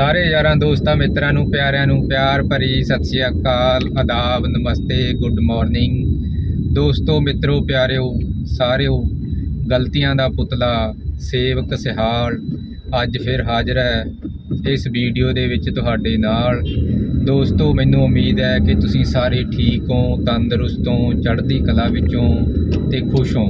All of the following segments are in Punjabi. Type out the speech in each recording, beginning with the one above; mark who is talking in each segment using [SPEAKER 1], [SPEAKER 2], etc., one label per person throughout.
[SPEAKER 1] ਸਾਰੇ ਯਾਰਾਂ ਦੋਸਤਾਂ, ਮਿੱਤਰਾਂ ਨੂੰ, ਪਿਆਰਿਆਂ ਨੂੰ ਪਿਆਰ ਭਰੀ ਸਤਿ ਸ਼੍ਰੀ ਅਕਾਲ, ਆਦਾਬ, ਨਮਸਤੇ, ਗੁੱਡ ਮਾਰਨਿੰਗ। ਦੋਸਤੋ, ਮਿੱਤਰੋ, ਪਿਆਰਿਓ, ਸਾਰਿਓ, ਗਲਤੀਆਂ ਦਾ ਪੁਤਲਾ, ਸੇਵਕ ਸਿਹਾਲ ਅੱਜ ਫਿਰ ਹਾਜ਼ਰ ਹੈ ਇਸ ਵੀਡੀਓ ਦੇ ਵਿੱਚ ਤੁਹਾਡੇ ਨਾਲ। ਦੋਸਤੋ, ਮੈਨੂੰ ਉਮੀਦ ਹੈ ਕਿ ਤੁਸੀਂ ਸਾਰੇ ਠੀਕ ਹੋ, ਤੰਦਰੁਸਤ ਹੋ, ਚੜ੍ਹਦੀ ਕਲਾ ਵਿੱਚੋਂ ਤੇ ਖੁਸ਼ ਹੋ।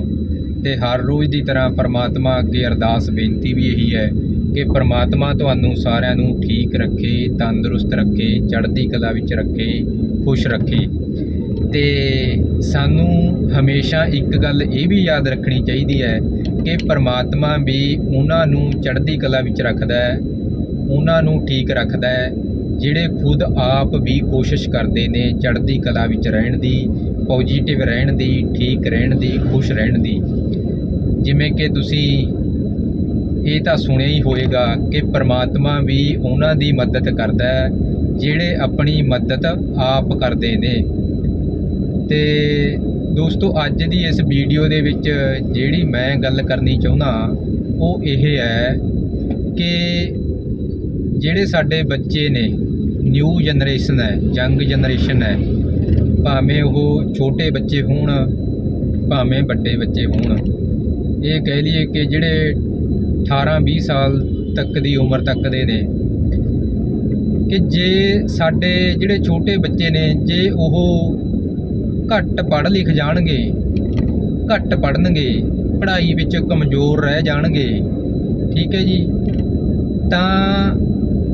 [SPEAKER 1] ਤੇ ਹਰ ਰੋਜ਼ ਦੀ ਤਰ੍ਹਾਂ ਪਰਮਾਤਮਾ ਅੱਗੇ ਅਰਦਾਸ, ਬੇਨਤੀ ਵੀ ਇਹੀ ਹੈ ਕਿ ਪਰਮਾਤਮਾ ਤੁਹਾਨੂੰ ਸਾਰਿਆਂ ਨੂੰ ਠੀਕ ਰੱਖੇ, ਤੰਦਰੁਸਤ ਰੱਖੇ, ਚੜ੍ਹਦੀ ਕਲਾ ਵਿੱਚ ਰੱਖੇ, ਖੁਸ਼ ਰੱਖੇ। ਤੇ ਸਾਨੂੰ ਹਮੇਸ਼ਾ ਇੱਕ ਗੱਲ ਇਹ ਵੀ ਯਾਦ ਰੱਖਣੀ ਚਾਹੀਦੀ ਹੈ ਕਿ ਪਰਮਾਤਮਾ ਵੀ ਉਹਨਾਂ ਨੂੰ ਚੜ੍ਹਦੀ ਕਲਾ ਵਿੱਚ ਰੱਖਦਾ ਹੈ, ਉਹਨਾਂ ਨੂੰ ਠੀਕ ਰੱਖਦਾ ਹੈ, ਜਿਹੜੇ ਖੁਦ ਆਪ ਵੀ ਕੋਸ਼ਿਸ਼ ਕਰਦੇ ਨੇ ਚੜ੍ਹਦੀ ਕਲਾ ਵਿੱਚ ਰਹਿਣ ਦੀ ਪੋਜੀਟਿਵ ਰਹਿਣ ਦੀ, ਠੀਕ ਰਹਿਣ ਦੀ, ਖੁਸ਼ ਰਹਿਣ ਦੀ। ਜਿਵੇਂ ਕਿ ਤੁਸੀਂ ਇਹ ਤਾਂ ਸੁਣਿਆ ਹੀ ਹੋਵੇਗਾ ਕਿ ਪਰਮਾਤਮਾ ਵੀ ਉਹਨਾਂ ਦੀ ਮਦਦ ਕਰਦਾ ਹੈ, ਜਿਹੜੇ ਆਪਣੀ ਮਦਦ ਆਪ ਕਰਦੇ ਨੇ। ਤੇ ਦੋਸਤੋ, ਅੱਜ ਦੀ ਇਸ ਵੀਡੀਓ ਦੇ ਵਿੱਚ ਜਿਹੜੀ ਮੈਂ ਗੱਲ ਕਰਨੀ ਚਾਹੁੰਦਾ ਉਹ ਇਹ ਹੈ ਕਿ ਜਿਹੜੇ ਸਾਡੇ ਬੱਚੇ ਨੇ ਨਿਊ ਜਨਰੇਸ਼ਨ ਹੈ ਯੰਗ ਜਨਰੇਸ਼ਨ ਹੈ, ਭਾਵੇਂ ਉਹ ਛੋਟੇ ਬੱਚੇ ਹੋਣ, ਭਾਵੇਂ ਵੱਡੇ ਬੱਚੇ ਹੋਣ, ਇਹ ਕਹਿ ਲਈਏ ਕਿ ਜਿਹੜੇ 18 20 ਸਾਲ ਤੱਕ ਦੀ ਉਮਰ ਤੱਕ ਦੇ ਨੇ। ਕਿ ਜੇ ਸਾਡੇ ਜਿਹੜੇ ਛੋਟੇ ਬੱਚੇ ਨੇ, ਜੇ ਉਹ ਘੱਟ ਪੜ੍ਹ ਲਿਖ ਜਾਣਗੇ, ਘੱਟ ਪੜ੍ਹਨਗੇ, ਪੜ੍ਹਾਈ ਵਿੱਚ ਕਮਜ਼ੋਰ ਰਹਿ ਜਾਣਗੇ, ਠੀਕ ਹੈ ਜੀ, ਤਾਂ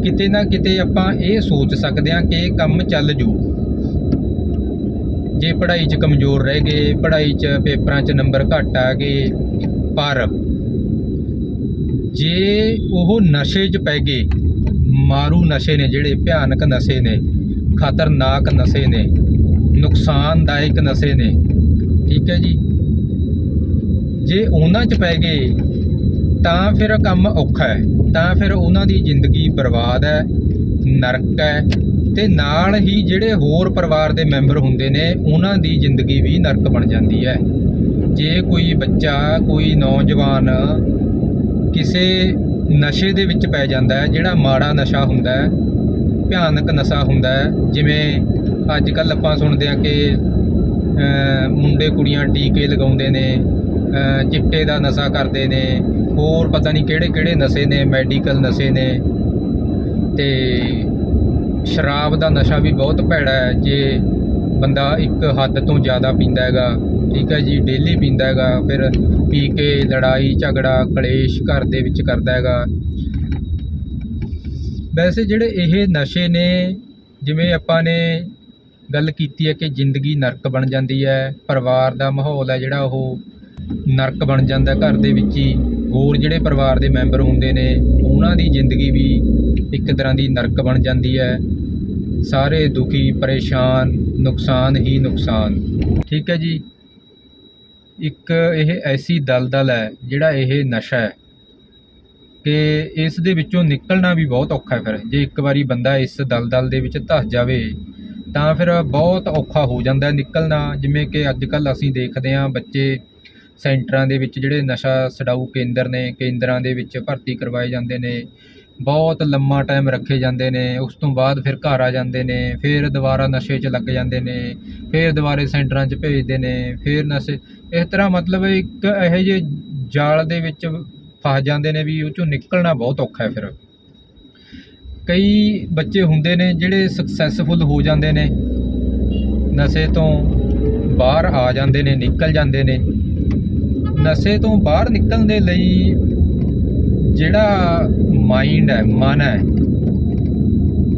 [SPEAKER 1] ਕਿਤੇ ਨਾ ਕਿਤੇ ਆਪਾਂ ਇਹ ਸੋਚ ਸਕਦੇ ਹਾਂ ਕਿ ਕੰਮ ਚੱਲ ਜੂ। ਜੇ ਪੜ੍ਹਾਈ 'ਚ ਕਮਜ਼ੋਰ ਰਹਿ ਗਏ, ਪੜ੍ਹਾਈ 'ਚ ਪੇਪਰਾਂ 'ਚ ਨੰਬਰ ਘੱਟ ਆ ਗਏ, ਪਰ ਜੇ ਉਹ ਨਸ਼ੇ 'ਚ ਪੈ ਗਏ, ਮਾਰੂ ਨਸ਼ੇ ਨੇ, ਜਿਹੜੇ ਭਿਆਨਕ ਨਸ਼ੇ ਨੇ, ਖਤਰਨਾਕ ਨਸ਼ੇ ਨੇ, ਨੁਕਸਾਨਦਾਇਕ ਨਸ਼ੇ ਨੇ, ਠੀਕ ਹੈ ਜੀ। ਜੇ ਉਹਨਾਂ 'ਚ ਪੈ ਗਏ, ਤਾਂ ਫਿਰ ਕੰਮ ਔਖਾ ਹੈ, ਤਾਂ ਫਿਰ ਉਹਨਾਂ ਦੀ ਜ਼ਿੰਦਗੀ ਬਰਬਾਦ ਹੈ, ਨਰਕ ਹੈ, ਤੇ ਨਾਲ ਹੀ ਜਿਹੜੇ ਹੋਰ ਪਰਿਵਾਰ ਦੇ ਮੈਂਬਰ ਹੁੰਦੇ ਨੇ, ਉਹਨਾਂ ਦੀ ਜ਼ਿੰਦਗੀ ਵੀ ਨਰਕ ਬਣ ਜਾਂਦੀ ਹੈ। ਜੇ ਕੋਈ ਬੱਚਾ, ਕੋਈ ਨੌਜਵਾਨ ਕਿਸੇ ਨਸ਼ੇ ਦੇ ਵਿੱਚ ਪੈ ਜਾਂਦਾ ਹੈ, ਜਿਹੜਾ ਮਾੜਾ ਨਸ਼ਾ ਹੁੰਦਾ ਹੈ, ਭਿਆਨਕ ਨਸ਼ਾ ਹੁੰਦਾ ਹੈ, ਜਿਵੇਂ ਅੱਜ ਕੱਲ ਆਪਾਂ ਸੁਣਦੇ ਹਾਂ ਕਿ ਮੁੰਡੇ ਕੁੜੀਆਂ ਟੀਕੇ ਲਗਾਉਂਦੇ ਨੇ ਚਿੱਟੇ ਦਾ ਨਸ਼ਾ ਕਰਦੇ ਨੇ, ਹੋਰ ਪਤਾ ਨਹੀਂ ਕਿਹੜੇ ਕਿਹੜੇ ਨਸ਼ੇ ਨੇ, ਮੈਡੀਕਲ ਨਸ਼ੇ ਨੇ, ਤੇ ਸ਼ਰਾਬ ਦਾ ਨਸ਼ਾ ਵੀ ਬਹੁਤ ਭੈੜਾ ਹੈ, ਜੇ ਬੰਦਾ ਇੱਕ ਹੱਦ ਤੋਂ ਜ਼ਿਆਦਾ ਪੀਂਦਾ ਹੈਗਾ ਠੀਕ ਹੈ ਜੀ, ਡੇਲੀ ਪੀਂਦਾ ਹੈਗਾ, ਫਿਰ ਪੀ ਕੇ ਲੜਾਈ, ਝਗੜਾ, ਕਲੇਸ਼ ਘਰ ਦੇ ਵਿੱਚ ਕਰਦਾ ਹੈਗਾ। ਵੈਸੇ ਜਿਹੜੇ ਇਹ ਨਸ਼ੇ ਨੇ, ਜਿਵੇਂ ਆਪਾਂ ਨੇ ਗੱਲ ਕੀਤੀ ਹੈ ਕਿ ਜ਼ਿੰਦਗੀ ਨਰਕ ਬਣ ਜਾਂਦੀ ਹੈ, ਪਰਿਵਾਰ ਦਾ ਮਾਹੌਲ ਹੈ ਜਿਹੜਾ ਉਹ ਨਰਕ ਬਣ ਜਾਂਦਾ ਘਰ ਦੇ ਵਿੱਚ ਹੀ। ਹੋਰ ਜਿਹੜੇ ਪਰਿਵਾਰ ਦੇ ਮੈਂਬਰ ਹੁੰਦੇ ਨੇ, ਉਹਨਾਂ ਦੀ ਜ਼ਿੰਦਗੀ ਵੀ ਇੱਕ ਤਰ੍ਹਾਂ ਦੀ ਨਰਕ ਬਣ ਜਾਂਦੀ ਹੈ। ਸਾਰੇ ਦੁਖੀ, ਪਰੇਸ਼ਾਨ, ਨੁਕਸਾਨ ਹੀ ਨੁਕਸਾਨ। ਠੀਕ ਹੈ ਜੀ। ਇੱਕ ਇਹ ਐਸੀ ਦਲਦਲ ਹੈ ਜਿਹੜਾ ਇਹ ਨਸ਼ਾ ਹੈ ਕਿ ਇਸ ਦੇ ਵਿੱਚੋਂ ਨਿਕਲਣਾ ਵੀ ਬਹੁਤ ਔਖਾ ਹੈ ਫਿਰ। ਜੇ ਇੱਕ ਵਾਰੀ ਬੰਦਾ ਇਸ ਦਲਦਲ ਦੇ ਵਿੱਚ ਧੱਸ ਜਾਵੇ, ਤਾਂ ਫਿਰ ਬਹੁਤ ਔਖਾ ਹੋ ਜਾਂਦਾ ਨਿਕਲਣਾ। ਜਿਵੇਂ ਕਿ ਅੱਜ ਕੱਲ੍ਹ ਅਸੀਂ ਦੇਖਦੇ ਹਾਂ ਬੱਚੇ ਸੈਂਟਰਾਂ ਦੇ ਵਿੱਚ ਜਿਹੜੇ ਨਸ਼ਾ ਛਡਾਊ ਕੇਂਦਰ ਨੇ, ਕੇਂਦਰਾਂ ਦੇ ਵਿੱਚ ਭਰਤੀ ਕਰਵਾਏ ਜਾਂਦੇ ਨੇ। ਬਹੁਤ ਲੰਮਾ ਟਾਈਮ ਰੱਖੇ ਜਾਂਦੇ ਨੇ, ਉਸ ਤੋਂ ਬਾਅਦ ਫਿਰ ਘਰ ਆ ਜਾਂਦੇ ਨੇ, ਫਿਰ ਦੁਬਾਰਾ ਨਸ਼ੇ 'ਚ ਲੱਗ ਜਾਂਦੇ ਨੇ, ਫਿਰ ਦੁਬਾਰੇ ਸੈਂਟਰਾਂ 'ਚ ਭੇਜਦੇ ਨੇ, ਫਿਰ ਨਸ਼ੇ, ਇਸ ਤਰ੍ਹਾਂ ਮਤਲਬ ਇੱਕ ਇਹੋ ਜਿਹੇ ਜਾਲ ਦੇ ਵਿੱਚ ਫਸ ਜਾਂਦੇ ਨੇ ਵੀ ਉਹ 'ਚੋਂ ਨਿਕਲਣਾ ਬਹੁਤ ਔਖਾ ਹੈ ਫਿਰ। ਕਈ ਬੱਚੇ ਹੁੰਦੇ ਨੇ ਜਿਹੜੇ ਸਕਸੈਸਫੁਲ ਹੋ ਜਾਂਦੇ ਨੇ, ਨਸ਼ੇ ਤੋਂ ਬਾਹਰ ਆ ਜਾਂਦੇ ਨੇ, ਨਿਕਲ ਜਾਂਦੇ ਨੇ। ਨਸ਼ੇ ਤੋਂ ਬਾਹਰ ਨਿਕਲਣ ਦੇ ਲਈ ਜਿਹੜਾ ਮਾਈਂਡ ਹੈ, ਮਨ ਹੈ,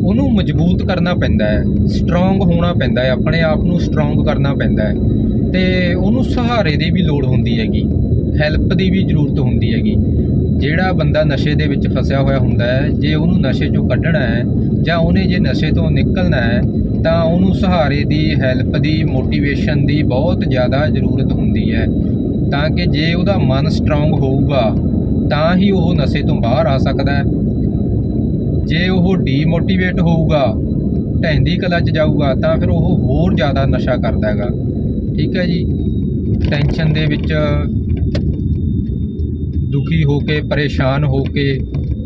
[SPEAKER 1] ਉਹਨੂੰ ਮਜ਼ਬੂਤ ਕਰਨਾ ਪੈਂਦਾ ਹੈ ਸਟਰੋਂਗ ਹੋਣਾ ਪੈਂਦਾ ਹੈ, ਆਪਣੇ ਆਪ ਨੂੰ ਸਟਰੋਂਗ ਕਰਨਾ ਪੈਂਦਾ ਹੈ। ਤੇ ਉਹਨੂੰ ਸਹਾਰੇ ਦੀ ਵੀ ਲੋੜ ਹੁੰਦੀ ਹੈਗੀ ਹੈਲਪ ਦੀ ਵੀ ਜ਼ਰੂਰਤ ਹੁੰਦੀ ਹੈਗੀ। ਜਿਹੜਾ ਬੰਦਾ ਨਸ਼ੇ ਦੇ ਵਿੱਚ ਫਸਿਆ ਹੋਇਆ ਹੁੰਦਾ ਹੈ, ਜੇ ਉਹਨੂੰ ਨਸ਼ੇ ਚੋਂ ਕੱਢਣਾ ਹੈ, ਜਾਂ ਉਹਨੇ ਜੇ ਨਸ਼ੇ ਤੋਂ ਨਿਕਲਣਾ ਹੈ, ਤਾਂ ਉਹਨੂੰ ਸਹਾਰੇ ਦੀ ਹੈਲਪ ਦੀ ਮੋਟੀਵੇਸ਼ਨ ਦੀ ਬਹੁਤ ਜ਼ਿਆਦਾ ਜ਼ਰੂਰਤ ਹੁੰਦੀ ਹੈ। ਤਾਂ ਕਿ ਜੇ ਉਹਦਾ ਮਨ ਸਟਰੋਂਗ ਹੋਊਗਾ ਤਾਂ ਹੀ ਉਹ ਨਸ਼ੇ ਤੋਂ ਬਾਹਰ ਆ ਸਕਦਾ ਹੈ। ਜੇ ਉਹ ਡੀਮੋਟੀਵੇਟ ਹੋਊਗਾ ਢਹਿੰਦੀ ਕਲਾ 'ਚ ਜਾਊਗਾ, ਤਾਂ ਫਿਰ ਉਹ ਹੋਰ ਜ਼ਿਆਦਾ ਨਸ਼ਾ ਕਰਦਾ ਹੈਗਾ। ਠੀਕ ਹੈ ਜੀ? ਟੈਨਸ਼ਨ ਦੇ ਵਿੱਚ ਦੁਖੀ ਹੋ ਕੇ, ਪਰੇਸ਼ਾਨ ਹੋ ਕੇ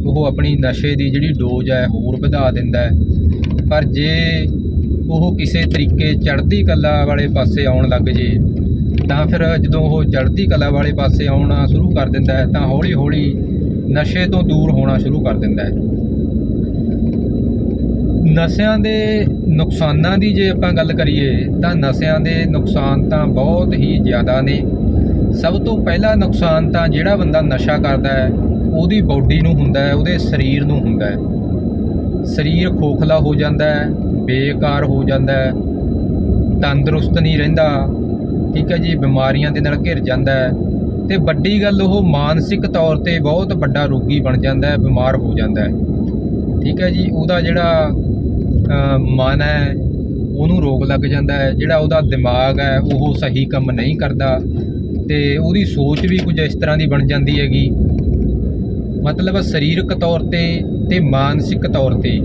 [SPEAKER 1] ਉਹ ਆਪਣੀ ਨਸ਼ੇ ਦੀ ਜਿਹੜੀ ਡੋਜ਼ ਹੈ, ਹੋਰ ਵਧਾ ਦਿੰਦਾ ਹੈ। ਪਰ ਜੇ ਉਹ ਕਿਸੇ ਤਰੀਕੇ ਚੜ੍ਹਦੀ ਕਲਾ ਵਾਲੇ ਪਾਸੇ ਆਉਣ ਲੱਗ ਜੇ ਤਾਂ ਫਿਰ ਜਦੋਂ ਉਹ ਚੜ੍ਹਦੀ ਕਲਾ ਵਾਲੇ ਪਾਸੇ ਆਉਣਾ ਸ਼ੁਰੂ ਕਰ ਦਿੰਦਾ ਹੈ, ਤਾਂ ਹੌਲੀ ਹੌਲੀ ਨਸ਼ੇ ਤੋਂ ਦੂਰ ਹੋਣਾ ਸ਼ੁਰੂ ਕਰ ਦਿੰਦਾ ਹੈ। ਨਸ਼ਿਆਂ ਦੇ ਨੁਕਸਾਨਾਂ ਦੀ ਜੇ ਆਪਾਂ ਗੱਲ ਕਰੀਏ, ਤਾਂ ਨਸ਼ਿਆਂ ਦੇ ਨੁਕਸਾਨ ਤਾਂ ਬਹੁਤ ਹੀ ਜ਼ਿਆਦਾ ਨੇ। ਸਭ ਤੋਂ ਪਹਿਲਾ ਨੁਕਸਾਨ ਤਾਂ ਜਿਹੜਾ ਬੰਦਾ ਨਸ਼ਾ ਕਰਦਾ ਹੈ, ਉਹਦੀ ਬਾਡੀ ਨੂੰ ਹੁੰਦਾ ਹੈ, ਉਹਦੇ ਸਰੀਰ ਨੂੰ ਹੁੰਦਾ ਹੈ। ਸਰੀਰ ਖੋਖਲਾ ਹੋ ਜਾਂਦਾ ਹੈ, ਬੇਕਾਰ ਹੋ ਜਾਂਦਾ ਹੈ, ਤੰਦਰੁਸਤ ਨਹੀਂ ਰਹਿੰਦਾ ਠੀਕ ਹੈ ਜੀ, ਬਿਮਾਰੀਆਂ ਦੇ ਨਾਲ ਘਿਰ ਜਾਂਦਾ ਹੈ ਤੇ ਵੱਡੀ ਗੱਲ ਉਹ ਮਾਨਸਿਕ ਤੌਰ ਤੇ ਬਹੁਤ ਵੱਡਾ ਰੋਗੀ ਬਣ ਜਾਂਦਾ ਹੈ, ਬਿਮਾਰ ਹੋ ਜਾਂਦਾ ਹੈ। ਠੀਕ ਹੈ ਜੀ, ਉਹਦਾ ਜਿਹੜਾ ਮਨ ਹੈ, ਉਹਨੂੰ ਰੋਗ ਲੱਗ ਜਾਂਦਾ ਹੈ, ਜਿਹੜਾ ਉਹਦਾ ਦਿਮਾਗ ਹੈ, ਉਹ ਸਹੀ ਕੰਮ ਨਹੀਂ ਕਰਦਾ ਤੇ ਉਹਦੀ ਸੋਚ ਵੀ ਕੁਝ ਇਸ ਤਰ੍ਹਾਂ ਦੀ ਬਣ ਜਾਂਦੀ ਹੈਗੀ। ਮਤਲਬ ਸਰੀਰਕ ਤੌਰ ਤੇ ਤੇ ਮਾਨਸਿਕ ਤੌਰ ਤੇ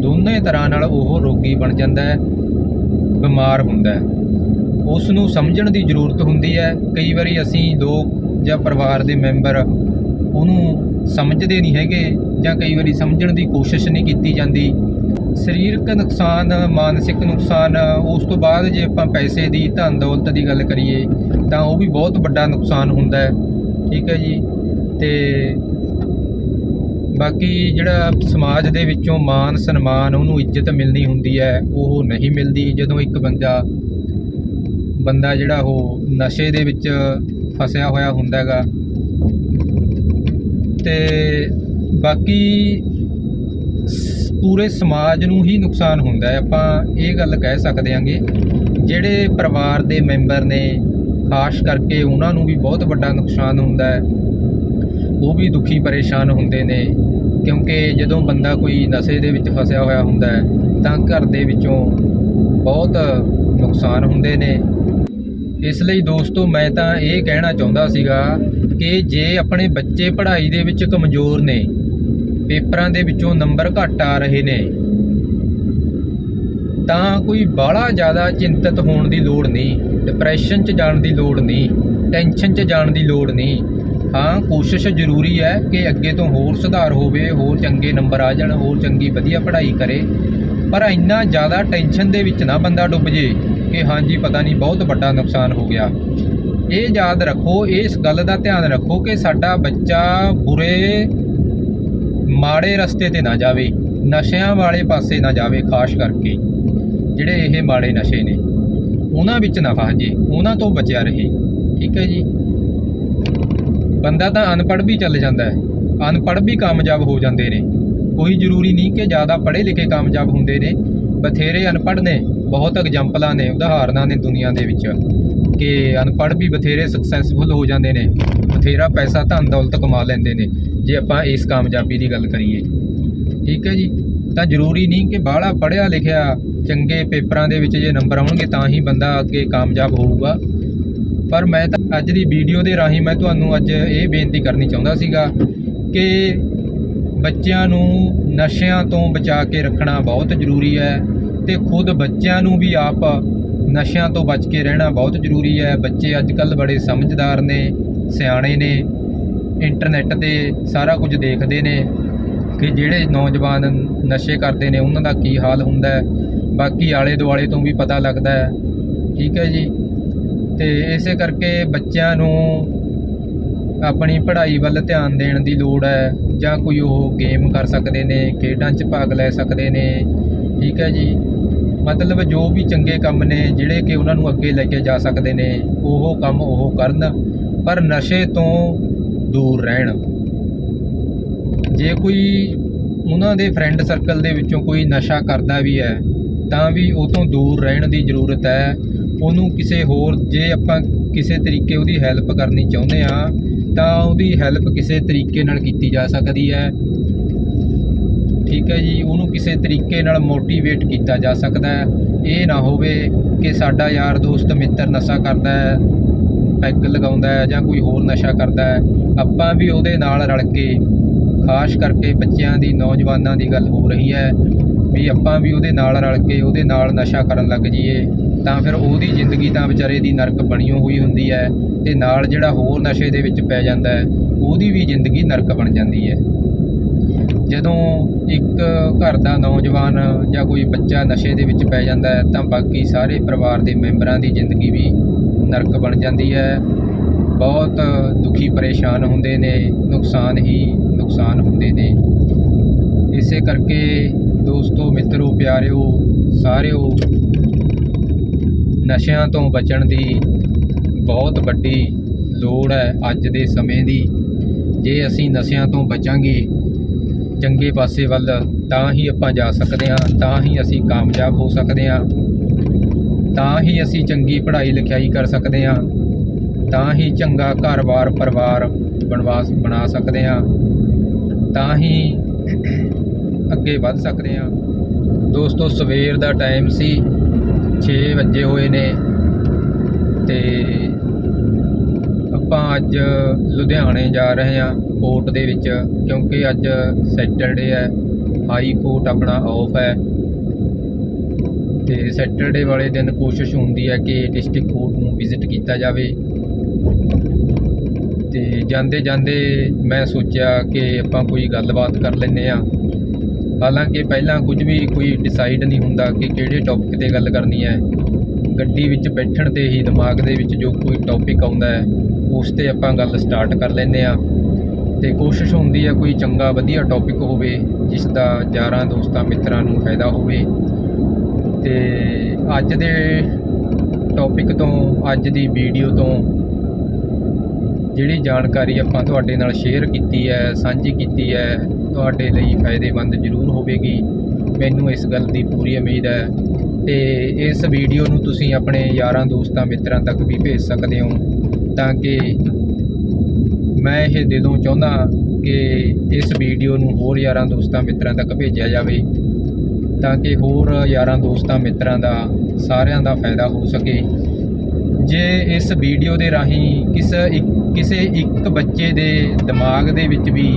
[SPEAKER 1] ਦੋਨੇ ਤਰ੍ਹਾਂ ਨਾਲ ਉਹ ਰੋਗੀ ਬਣ ਜਾਂਦਾ ਹੈ, ਬਿਮਾਰ ਹੁੰਦਾ ਹੈ। ਉਸ ਨੂੰ ਸਮਝਣ ਦੀ ਜ਼ਰੂਰਤ ਹੁੰਦੀ ਹੈ। ਕਈ ਵਾਰੀ ਅਸੀਂ ਲੋਕ ਜਾਂ ਪਰਿਵਾਰ ਦੇ ਮੈਂਬਰ ਉਹਨੂੰ ਸਮਝਦੇ ਨਹੀਂ ਹੈਗੇ ਜਾਂ ਕਈ ਵਾਰੀ ਸਮਝਣ ਦੀ ਕੋਸ਼ਿਸ਼ ਨਹੀਂ ਕੀਤੀ ਜਾਂਦੀ। ਸਰੀਰਕ ਨੁਕਸਾਨ, ਮਾਨਸਿਕ ਨੁਕਸਾਨ, ਉਸ ਤੋਂ ਬਾਅਦ ਜੇ ਆਪਾਂ ਪੈਸੇ ਦੀ, ਧਨ ਦੌਲਤ ਦੀ ਗੱਲ ਕਰੀਏ, ਤਾਂ ਉਹ ਵੀ ਬਹੁਤ ਵੱਡਾ ਨੁਕਸਾਨ ਹੁੰਦਾ ਹੈ। ਠੀਕ ਹੈ ਜੀ? ਤੇ ਬਾਕੀ ਜਿਹੜਾ ਸਮਾਜ ਦੇ ਵਿੱਚੋਂ ਮਾਨ ਸਨਮਾਨ ਉਹਨੂੰ ਇੱਜ਼ਤ ਮਿਲਣੀ ਹੁੰਦੀ ਹੈ, ਉਹ ਨਹੀਂ ਮਿਲਦੀ। ਜਦੋਂ ਇੱਕ ਬੰਦਾ ਬੰਦਾ ਜਿਹੜਾ ਉਹ ਨਸ਼ੇ ਦੇ ਵਿੱਚ ਫਸਿਆ ਹੋਇਆ ਹੁੰਦਾ ਹੈਗਾ। ਤੇ ਬਾਕੀ ਪੂਰੇ ਸਮਾਜ ਨੂੰ ਹੀ ਨੁਕਸਾਨ ਹੁੰਦਾ ਹੈ। ਆਪਾਂ ਇਹ ਗੱਲ ਕਹਿ ਸਕਦੇ ਹਾਂਗੇ, ਜਿਹੜੇ ਪਰਿਵਾਰ ਦੇ ਮੈਂਬਰ ਨੇ, ਖਾਸ ਕਰਕੇ ਉਹਨਾਂ ਨੂੰ ਵੀ ਬਹੁਤ ਵੱਡਾ ਨੁਕਸਾਨ ਹੁੰਦਾ ਹੈ। ਉਹ ਵੀ ਦੁਖੀ ਪਰੇਸ਼ਾਨ ਹੁੰਦੇ ਨੇ, ਕਿਉਂਕਿ ਜਦੋਂ ਬੰਦਾ ਕੋਈ ਨਸ਼ੇ ਦੇ ਵਿੱਚ ਫਸਿਆ ਹੋਇਆ ਹੁੰਦਾ ਹੈ, ਤਾਂ ਘਰ ਦੇ ਵਿੱਚੋਂ ਬਹੁਤ ਨੁਕਸਾਨ ਹੁੰਦੇ ਨੇ। ਇਸ ਲਈ ਦੋਸਤੋ, ਮੈਂ ਤਾਂ ਇਹ ਕਹਿਣਾ ਚਾਹੁੰਦਾ ਸੀਗਾ ਕਿ ਜੇ ਆਪਣੇ ਬੱਚੇ ਪੜ੍ਹਾਈ ਦੇ ਵਿੱਚ ਕਮਜ਼ੋਰ ਨੇ, ਪੇਪਰਾਂ ਦੇ ਵਿੱਚੋਂ ਨੰਬਰ ਘੱਟ ਆ ਰਹੇ ਨੇ, ਤਾਂ ਕੋਈ ਬਾਹਲਾ ਜ਼ਿਆਦਾ ਚਿੰਤਤ ਹੋਣ ਦੀ ਲੋੜ ਨਹੀਂ ਡਿਪਰੈਸ਼ਨ 'ਚ ਜਾਣ ਦੀ ਲੋੜ ਨਹੀਂ ਟੈਨਸ਼ਨ 'ਚ ਜਾਣ ਦੀ ਲੋੜ ਨਹੀਂ। ਹਾਂ, ਕੋਸ਼ਿਸ਼ ਜ਼ਰੂਰੀ ਹੈ ਕਿ ਅੱਗੇ ਤੋਂ ਹੋਰ ਸੁਧਾਰ ਹੋਵੇ, ਹੋਰ ਚੰਗੇ ਨੰਬਰ ਆ ਜਾਣ, ਹੋਰ ਚੰਗੀ ਵਧੀਆ ਪੜ੍ਹਾਈ ਕਰੇ, ਪਰ ਇੰਨਾ ਜ਼ਿਆਦਾ ਟੈਨਸ਼ਨ ਦੇ ਵਿੱਚ ਨਾ ਬੰਦਾ ਡੁੱਬ ਜੇ। ਕਿ ਹਾਂਜੀ, ਪਤਾ ਨਹੀਂ, ਬਹੁਤ ਵੱਡਾ ਨੁਕਸਾਨ ਹੋ ਗਿਆ। ਇਹ ਯਾਦ ਰੱਖੋ, ਇਸ ਗੱਲ ਦਾ ਧਿਆਨ ਰੱਖੋ ਕਿ ਸਾਡਾ ਬੱਚਾ ਬੁਰੇ, ਮਾੜੇ ਰਸਤੇ ਤੇ ਨਾ ਜਾਵੇ, ਨਸ਼ਿਆਂ ਵਾਲੇ ਪਾਸੇ ਨਾ ਜਾਵੇ ਖਾਸ ਕਰਕੇ, ਜਿਹੜੇ ਇਹ ਮਾੜੇ ਨਸ਼ੇ ਨੇ। ਉਹਨਾਂ ਵਿੱਚ ਨਾ ਫਸ ਜੇ, ਉਹਨਾਂ ਤੋਂ ਬਚਿਆ ਰਹੇ। ਠੀਕ ਹੈ ਜੀ? ਬੰਦਾ ਤਾਂ ਅਨਪੜ੍ਹ ਵੀ ਚੱਲ ਜਾਂਦਾ ਹੈ। ਅਨਪੜ੍ਹ ਵੀ ਕਾਮਯਾਬ ਹੋ ਜਾਂਦੇ ਨੇ। ਕੋਈ ਜ਼ਰੂਰੀ ਨਹੀਂ ਕਿ ਜ਼ਿਆਦਾ ਪੜ੍ਹੇ ਲਿਖੇ ਕਾਮਯਾਬ ਹੁੰਦੇ ਨੇ। ਬਥੇਰੇ ਅਨਪੜ੍ਹ ਨੇ, ਬਹੁਤ ਐਗਜ਼ਾਮਪਲਾਂ ਨੇ, ਉਦਾਹਰਨਾਂ ਨੇ ਦੁਨੀਆ ਦੇ ਵਿੱਚ ਕਿ ਅਨਪੜ੍ਹ ਵੀ ਬਥੇਰੇ ਸਕਸੈਸਫੁਲ ਹੋ ਜਾਂਦੇ ਨੇ, ਬਥੇਰਾ ਪੈਸਾ ਧਨ ਦੌਲਤ ਕਮਾ ਲੈਂਦੇ ਨੇ, ਜੇ ਆਪਾਂ ਇਸ ਕਾਮਯਾਬੀ ਦੀ ਗੱਲ ਕਰੀਏ। ਠੀਕ ਹੈ ਜੀ? ਤਾਂ ਜ਼ਰੂਰੀ ਨਹੀਂ ਕਿ ਬਾਹਲਾ ਪੜ੍ਹਿਆ ਲਿਖਿਆ ਚੰਗੇ ਪੇਪਰਾਂ ਦੇ ਵਿੱਚ ਜੇ ਨੰਬਰ ਆਉਣਗੇ ਤਾਂ ਹੀ ਬੰਦਾ ਅੱਗੇ ਕਾਮਯਾਬ ਹੋਊਗਾ। ਪਰ ਮੈਂ ਤਾਂ ਅੱਜ ਦੀ ਵੀਡੀਓ ਦੇ ਰਾਹੀਂ ਮੈਂ ਤੁਹਾਨੂੰ ਅੱਜ ਇਹ ਬੇਨਤੀ ਕਰਨੀ ਚਾਹੁੰਦਾ ਸੀਗਾ ਕਿ ਬੱਚਿਆਂ ਨੂੰ ਨਸ਼ਿਆਂ ਤੋਂ ਬਚਾ ਕੇ ਰੱਖਣਾ ਬਹੁਤ ਜ਼ਰੂਰੀ ਹੈ ਤੇ ਖੁਦ ਬੱਚਿਆਂ ਨੂੰ ਵੀ ਆਪ ਨਸ਼ਿਆਂ ਤੋਂ ਬਚ ਕੇ ਰਹਿਣਾ ਬਹੁਤ ਜ਼ਰੂਰੀ ਹੈ। ਬੱਚੇ ਅੱਜ ਕੱਲ੍ਹ ਬੜੇ ਸਮਝਦਾਰ ਨੇ, ਸਿਆਣੇ ਨੇ, ਇੰਟਰਨੈਟ ਤੇ ਸਾਰਾ ਕੁਝ ਦੇਖਦੇ ਨੇ ਕਿ ਜਿਹੜੇ ਨੌਜਵਾਨ ਨਸ਼ੇ ਕਰਦੇ ਨੇ, ਉਹਨਾਂ ਦਾ ਕੀ ਹਾਲ ਹੁੰਦਾ ਹੈ। ਬਾਕੀ ਆਲੇ ਦੁਆਲੇ ਤੋਂ ਵੀ ਪਤਾ ਲੱਗਦਾ ਹੈ। ਠੀਕ ਹੈ ਜੀ। ਤੇ ਇਸੇ ਕਰਕੇ ਬੱਚਿਆਂ ਨੂੰ ਆਪਣੀ ਪੜ੍ਹਾਈ ਵੱਲ ਧਿਆਨ ਦੇਣ ਦੀ ਲੋੜ ਹੈ ਜਾਂ ਕੋਈ ਉਹ ਗੇਮ ਕਰ ਸਕਦੇ ਨੇ, ਖੇਡਾਂ 'ਚ ਭਾਗ ਲੈ ਸਕਦੇ ਨੇ, ਠੀਕ ਹੈ ਜੀ? ਮਤਲਬ ਜੋ ਵੀ ਚੰਗੇ ਕੰਮ ਨੇ, ਜਿਹੜੇ ਕਿ ਉਹਨਾਂ ਨੂੰ ਅੱਗੇ ਲੈ ਕੇ ਜਾ ਸਕਦੇ ਨੇ, ਉਹ ਕੰਮ ਉਹ ਕਰਨ, ਪਰ ਨਸ਼ੇ ਤੋਂ ਦੂਰ ਰਹਿਣ। ਜੇ ਕੋਈ ਉਹਨਾਂ ਦੇ ਫਰੈਂਡ ਸਰਕਲ ਦੇ ਵਿੱਚੋਂ ਕੋਈ ਨਸ਼ਾ ਕਰਦਾ ਵੀ ਹੈ, ਤਾਂ ਵੀ ਉਹ ਤੋਂ ਦੂਰ ਰਹਿਣ ਦੀ ਜ਼ਰੂਰਤ ਹੈ। ਉਹਨੂੰ ਕਿਸੇ ਹੋਰ, ਜੇ ਆਪਾਂ ਕਿਸੇ ਤਰੀਕੇ ਉਹਦੀ ਹੈਲਪ ਕਰਨੀ ਚਾਹੁੰਦੇ ਆ ਤਾਂ ਉਹਦੀ ਹੈਲਪ ਕਿਸੇ ਤਰੀਕੇ ਨਾਲ ਕੀਤੀ ਜਾ ਸਕਦੀ ਹੈ। ਠੀਕ ਹੈ ਜੀ, ਉਹਨੂੰ ਕਿਸੇ ਤਰੀਕੇ ਨਾਲ ਮੋਟੀਵੇਟ ਕੀਤਾ ਜਾ ਸਕਦਾ ਹੈ। ਇਹ ਨਾ ਹੋਵੇ ਕਿ ਸਾਡਾ ਯਾਰ ਦੋਸਤ ਮਿੱਤਰ ਨਸ਼ਾ ਕਰਦਾ ਹੈ, ਪੈਗ ਲਗਾਉਂਦਾ ਹੈ ਜਾਂ ਕੋਈ ਹੋਰ ਨਸ਼ਾ ਕਰਦਾ ਹੈ। ਆਪਾਂ ਵੀ ਉਹਦੇ ਨਾਲ ਰਲ ਕੇ, ਖਾਸ ਕਰਕੇ ਬੱਚਿਆਂ ਦੀ, ਨੌਜਵਾਨਾਂ ਦੀ ਗੱਲ ਹੋ ਰਹੀ ਹੈ ਵੀ ਆਪਾਂ ਵੀ ਉਹਦੇ ਨਾਲ ਰਲ ਕੇ, ਉਹਦੇ ਨਾਲ ਨਸ਼ਾ ਕਰਨ ਲੱਗ ਜਾਈਏ। ਤਾਂ ਫਿਰ ਉਹਦੀ ਜ਼ਿੰਦਗੀ ਤਾਂ ਵਿਚਾਰੇ ਦੀ ਨਰਕ ਬਣੀ ਹੋਈ ਹੁੰਦੀ ਹੈ ਤੇ ਨਾਲ ਜਿਹੜਾ ਹੋਰ ਨਸ਼ੇ ਦੇ ਵਿੱਚ ਪੈ ਜਾਂਦਾ ਹੈ, ਉਹਦੀ ਵੀ ਜ਼ਿੰਦਗੀ ਨਰਕ ਬਣ ਜਾਂਦੀ ਹੈ। ਜਦੋਂ ਇੱਕ ਘਰ ਦਾ ਨੌਜਵਾਨ ਜਾਂ ਕੋਈ ਬੱਚਾ ਨਸ਼ੇ ਦੇ ਵਿੱਚ ਪੈ ਜਾਂਦਾ ਹੈ, ਤਾਂ ਬਾਕੀ ਸਾਰੇ ਪਰਿਵਾਰ ਦੇ ਮੈਂਬਰਾਂ ਦੀ ਜ਼ਿੰਦਗੀ ਵੀ ਨਰਕ ਬਣ ਜਾਂਦੀ ਹੈ। ਬਹੁਤ ਦੁਖੀ ਪਰੇਸ਼ਾਨ ਹੁੰਦੇ ਨੇ, ਨੁਕਸਾਨ ਹੀ ਨੁਕਸਾਨ ਹੁੰਦੇ ਨੇ। ਇਸੇ ਕਰਕੇ ਦੋਸਤੋ, ਮਿੱਤਰੋ, ਪਿਆਰਿਓ, ਸਾਰਿਓ ਨਸ਼ਿਆਂ ਤੋਂ ਬਚਣ ਦੀ ਬਹੁਤ ਵੱਡੀ ਲੋੜ ਹੈ ਅੱਜ ਦੇ ਸਮੇਂ ਦੀ। ਜੇ ਅਸੀਂ ਨਸ਼ਿਆਂ ਤੋਂ ਬਚਾਂਗੇ ਚੰਗੇ ਪਾਸੇ ਵੱਲ, ਤਾਂ ਹੀ ਆਪਾਂ ਜਾ ਸਕਦੇ ਹਾਂ, ਤਾਂ ਹੀ ਅਸੀਂ ਕਾਮਯਾਬ ਹੋ ਸਕਦੇ ਹਾਂ। ਤਾਂ ਹੀ ਅਸੀਂ ਚੰਗੀ ਪੜ੍ਹਾਈ ਲਿਖਾਈ ਕਰ ਸਕਦੇ ਹਾਂ। ਤਾਂ ਹੀ ਚੰਗਾ ਘਰ-ਬਾਰ, ਪਰਿਵਾਰ ਬਣਵਾਸ ਬਣਾ ਸਕਦੇ ਹਾਂ। ਤਾਂ ਹੀ ਅੱਗੇ ਵੱਧ ਸਕਦੇ ਹਾਂ। ਦੋਸਤੋ, ਸਵੇਰ ਦਾ ਟਾਈਮ ਸੀ। 6 ਵਜੇ ਹੋਏ ਨੇ ਤੇ ਆਪਾਂ ਅੱਜ ਲੁਧਿਆਣੇ ਜਾ ਰਹੇ ਹਾਂ ਕੋਰਟ ਦੇ ਵਿੱਚ, ਕਿਉਂਕਿ ਅੱਜ ਸੈਟਰਡੇ ਹੈ ਹਾਈ ਕੋਰਟ ਆਪਣਾ ਆਫ ਹੈ। ਤੇ ਸੈਟਰਡੇ ਵਾਲੇ ਦਿਨ ਕੋਸ਼ਿਸ਼ ਹੁੰਦੀ ਹੈ ਕਿ ਡਿਸਟ੍ਰਿਕਟ ਕੋਰਟ ਨੂੰ ਵਿਜ਼ਿਟ ਕੀਤਾ ਜਾਵੇ। ਤੇ ਜਾਂਦੇ ਜਾਂਦੇ ਮੈਂ ਸੋਚਿਆ ਕਿ ਆਪਾਂ ਕੋਈ ਗੱਲਬਾਤ ਕਰ ਲੈਂਦੇ ਆ ਹਾਲਾਂਕਿ ਪਹਿਲਾਂ ਕੁਝ ਵੀ ਕੋਈ ਡਿਸਾਈਡ ਨਹੀਂ ਹੁੰਦਾ ਕਿ ਕਿਹੜੇ ਟੌਪਿਕ ਤੇ ਗੱਲ ਕਰਨੀ ਹੈ। ਗੱਡੀ ਵਿੱਚ ਬੈਠਣ ਤੇ ਹੀ ਦਿਮਾਗ ਦੇ ਵਿੱਚ ਜੋ ਕੋਈ ਟੌਪਿਕ ਆਉਂਦਾ ਹੈ, ਉਸ ਤੇ ਆਪਾਂ ਗੱਲ ਸਟਾਰਟ ਕਰ ਲੈਂਦੇ ਆ ਤੇ ਕੋਸ਼ਿਸ਼ ਹੁੰਦੀ ਹੈ ਕੋਈ ਚੰਗਾ ਵਧੀਆ ਟੌਪਿਕ ਹੋਵੇ, ਜਿਸ ਦਾ ਯਾਰਾਂ, ਦੋਸਤਾਂ, ਮਿੱਤਰਾਂ ਨੂੰ ਫਾਇਦਾ ਹੋਵੇ। ਤੇ ਅੱਜ ਦੇ ਟੌਪਿਕ ਤੋਂ, ਅੱਜ ਦੀ ਵੀਡੀਓ ਤੋਂ ਜਿਹੜੀ ਜਾਣਕਾਰੀ ਆਪਾਂ ਤੁਹਾਡੇ ਨਾਲ ਸ਼ੇਅਰ ਕੀਤੀ ਹੈ, ਸਾਂਝੀ ਕੀਤੀ ਹੈ ਤੁਹਾਡੇ ਲਈ ਫਾਇਦੇਮੰਦ ਜ਼ਰੂਰ ਹੋਵੇਗੀ। ਮੈਨੂੰ ਇਸ ਗੱਲ ਦੀ ਪੂਰੀ ਉਮੀਦ ਹੈ ਤੇ ਇਸ ਵੀਡੀਓ ਨੂੰ ਤੁਸੀਂ ਆਪਣੇ ਯਾਰਾਂ, ਦੋਸਤਾਂ, ਮਿੱਤਰਾਂ ਤੱਕ ਵੀ ਭੇਜ ਸਕਦੇ ਹੋ ਤਾਂ ਕਿ ਮੈਂ ਇਹ ਦਿਲੋਂ ਚਾਹੁੰਦਾ ਕਿ ਇਸ ਵੀਡੀਓ ਨੂੰ ਹੋਰ ਯਾਰਾਂ, ਦੋਸਤਾਂ, ਮਿੱਤਰਾਂ ਤੱਕ ਭੇਜਿਆ ਜਾਵੇ ਤਾਂ ਕਿ ਹੋਰ ਯਾਰਾਂ, ਦੋਸਤਾਂ, ਮਿੱਤਰਾਂ ਦਾ ਸਾਰਿਆਂ ਦਾ ਫਾਇਦਾ ਹੋ ਸਕੇ। ਜੇ ਇਸ ਵੀਡੀਓ ਦੇ ਰਾਹੀਂ ਕਿਸ ਇੱਕ ਕਿਸੇ ਇੱਕ ਬੱਚੇ ਦੇ ਦਿਮਾਗ ਦੇ ਵਿੱਚ ਵੀ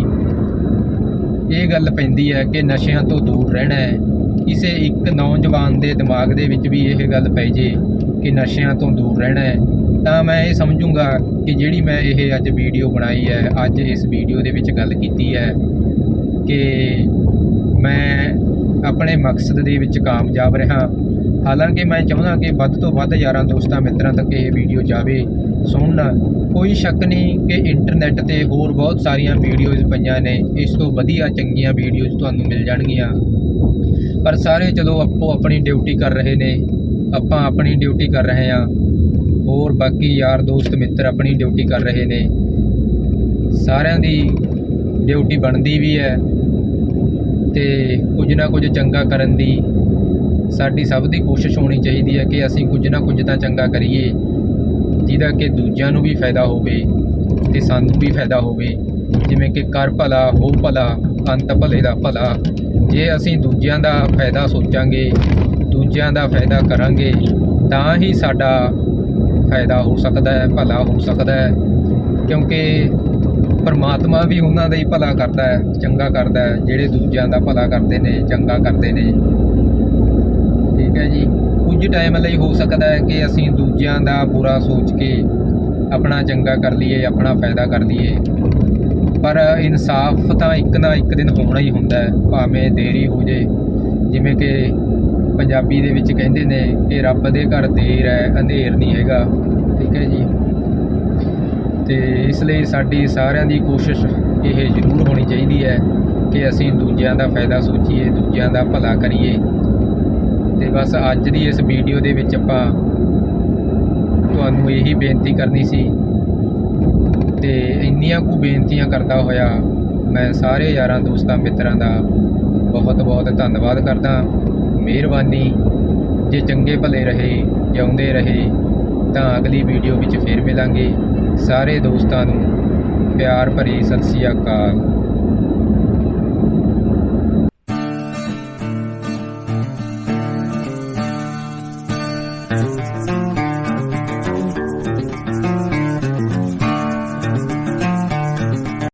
[SPEAKER 1] ਇਹ ਗੱਲ ਪੈਂਦੀ ਹੈ ਕਿ ਨਸ਼ਿਆਂ ਤੋਂ ਦੂਰ ਰਹਿਣਾ ਹੈ। ਕਿਸੇ ਇੱਕ ਨੌਜਵਾਨ ਦੇ ਦਿਮਾਗ ਦੇ ਵਿੱਚ ਵੀ ਇਹ ਗੱਲ ਪੈ ਜੇ ਕਿ ਨਸ਼ਿਆਂ ਤੋਂ ਦੂਰ ਰਹਿਣਾ ਹੈ, ਤਾਂ ਮੈਂ ਇਹ ਸਮਝੂੰਗਾ ਕਿ ਜਿਹੜੀ ਮੈਂ ਇਹ ਅੱਜ ਵੀਡੀਓ ਬਣਾਈ ਹੈ, ਅੱਜ ਇਸ ਵੀਡੀਓ ਦੇ ਵਿੱਚ ਗੱਲ ਕੀਤੀ ਹੈ ਕਿ ਮੈਂ ਆਪਣੇ ਮਕਸਦ ਦੇ ਵਿੱਚ ਕਾਮਯਾਬ ਰਹਾ। ਹਾਲਾਂਕਿ ਮੈਂ ਚਾਹੁੰਦਾ ਕਿ ਵੱਧ ਤੋਂ ਵੱਧ ਯਾਰਾਂ ਦੋਸਤਾਂ, ਮਿੱਤਰਾਂ ਤੱਕ ਇਹ ਵੀਡੀਓ ਜਾਵੇ, ਸੁਣਨ। ਕੋਈ ਸ਼ੱਕ ਨਹੀਂ ਕਿ ਇੰਟਰਨੈਟ ਤੇ ਹੋਰ ਬਹੁਤ ਸਾਰੀਆਂ ਵੀਡੀਓਜ਼ ਪਈਆਂ ਨੇ। ਇਸ ਤੋਂ ਵਧੀਆ ਚੰਗੀਆਂ ਵੀਡੀਓਜ਼ ਤੁਹਾਨੂੰ ਮਿਲ ਜਾਣਗੀਆਂ। ਪਰ ਸਾਰੇ ਚਲੋ ਆਪੋ ਆਪਣੀ ਡਿਊਟੀ ਕਰ ਰਹੇ ਨੇ, ਆਪਾਂ ਆਪਣੀ ਡਿਊਟੀ ਕਰ ਰਹੇ ਹਾਂ। ਹੋਰ ਬਾਕੀ ਯਾਰ ਦੋਸਤ, ਮਿੱਤਰ ਆਪਣੀ ਡਿਊਟੀ ਕਰ ਰਹੇ ਨੇ। ਸਾਰਿਆਂ ਦੀ ਡਿਊਟੀ ਬਣਦੀ ਵੀ ਹੈ ਤੇ ਕੁਝ ਨਾ ਕੁਝ ਚੰਗਾ ਕਰਨ ਦੀ ਸਾਡੀ ਸਭ ਦੀ ਕੋਸ਼ਿਸ਼ ਹੋਣੀ ਚਾਹੀਦੀ ਹੈ ਕਿ ਅਸੀਂ ਕੁਝ ਨਾ ਕੁਝ ਤਾਂ ਚੰਗਾ ਕਰੀਏ, ਜਿਹਦਾ ਕਿ ਦੂਜਿਆਂ ਨੂੰ ਵੀ ਫਾਇਦਾ ਹੋਵੇ ਤੇ ਸਾਨੂੰ ਵੀ ਫਾਇਦਾ ਹੋਵੇ। ਜਿਵੇਂ ਕਿ ਕਰ ਭਲਾ, ਹੋ ਭਲਾ, ਅੰਤ ਭਲੇ ਦਾ ਭਲਾ। ਜੇ ਅਸੀਂ ਦੂਜਿਆਂ ਦਾ ਫਾਇਦਾ ਸੋਚਾਂਗੇ, ਦੂਜਿਆਂ ਦਾ ਫਾਇਦਾ ਕਰਾਂਗੇ, ਤਾਂ ਹੀ ਸਾਡਾ ਫਾਇਦਾ ਹੋ ਸਕਦਾ ਹੈ, ਭਲਾ ਹੋ ਸਕਦਾ ਹੈ। ਕਿਉਂਕਿ ਪਰਮਾਤਮਾ ਵੀ ਉਹਨਾਂ ਦਾ ਹੀ ਭਲਾ ਕਰਦਾ ਹੈ, ਚੰਗਾ ਕਰਦਾ ਹੈ। ਜਿਹੜੇ ਦੂਜਿਆਂ ਦਾ ਭਲਾ ਕਰਦੇ ਨੇ, ਚੰਗਾ ਕਰਦੇ ਨੇ ਠੀਕ ਹੈ ਜੀ। ਕੁਝ ਟਾਈਮ ਲਈ ਹੋ ਸਕਦਾ ਹੈ ਕਿ ਅਸੀਂ ਦੂਜਿਆਂ ਦਾ ਬੁਰਾ ਸੋਚ ਕੇ ਆਪਣਾ ਚੰਗਾ ਕਰ ਲਈਏ, ਆਪਣਾ ਫਾਇਦਾ ਕਰ ਲਈਏ। ਪਰ ਇਨਸਾਫ ਤਾਂ ਇੱਕ ਨਾ ਇੱਕ ਦਿਨ ਹੋਣਾ ਹੀ ਹੁੰਦਾ ਹੈ, ਭਾਵੇਂ ਦੇਰੀ ਹੋ ਜੇ। ਜਿਵੇਂ ਕਿ ਪੰਜਾਬੀ ਦੇ ਵਿੱਚ ਕਹਿੰਦੇ ਨੇ ਕਿ ਰੱਬ ਦੇ ਘਰ ਦੇਰ ਹੈ, ਅੰਧੇਰ ਨਹੀਂ ਹੈਗਾ। ਠੀਕ ਹੈ ਜੀ। ਤੇ ਇਸ ਲਈ ਸਾਡੀ ਸਾਰਿਆਂ ਦੀ ਕੋਸ਼ਿਸ਼ ਇਹ ਜ਼ਰੂਰ ਹੋਣੀ ਚਾਹੀਦੀ ਹੈ ਕਿ ਅਸੀਂ ਦੂਜਿਆਂ ਦਾ ਫਾਇਦਾ ਸੋਚੀਏ, ਦੂਜਿਆਂ ਦਾ ਭਲਾ ਕਰੀਏ। ਤੇ ਬਸ ਅੱਜ ਦੀ ਇਸ ਵੀਡੀਓ ਦੇ ਵਿੱਚ ਆਪਾਂ ਤੁਹਾਨੂੰ ਇਹੀ ਬੇਨਤੀ ਕਰਨੀ ਸੀ ਤੇ ਇੰਨੀਆਂ ਕੁ ਬੇਨਤੀਆਂ ਕਰਦਾ ਹੋਇਆ ਮੈਂ ਸਾਰੇ ਯਾਰਾਂ, ਦੋਸਤਾਂ, ਮਿੱਤਰਾਂ ਦਾ ਬਹੁਤ ਬਹੁਤ ਧੰਨਵਾਦ ਕਰਦਾ। ਮਿਹਰਬਾਨੀ। ਜੇ ਚੰਗੇ ਭਲੇ ਰਹੇ, ਜਿਉਂਦੇ ਰਹੇ, ਤਾਂ ਅਗਲੀ ਵੀਡੀਓ ਵਿੱਚ ਫੇਰ ਮਿਲਾਂਗੇ। ਸਾਰੇ ਦੋਸਤਾਂ ਨੂੰ ਪਿਆਰ ਭਰੀ ਸਤਿ ਸ੍ਰੀ ਅਕਾਲ।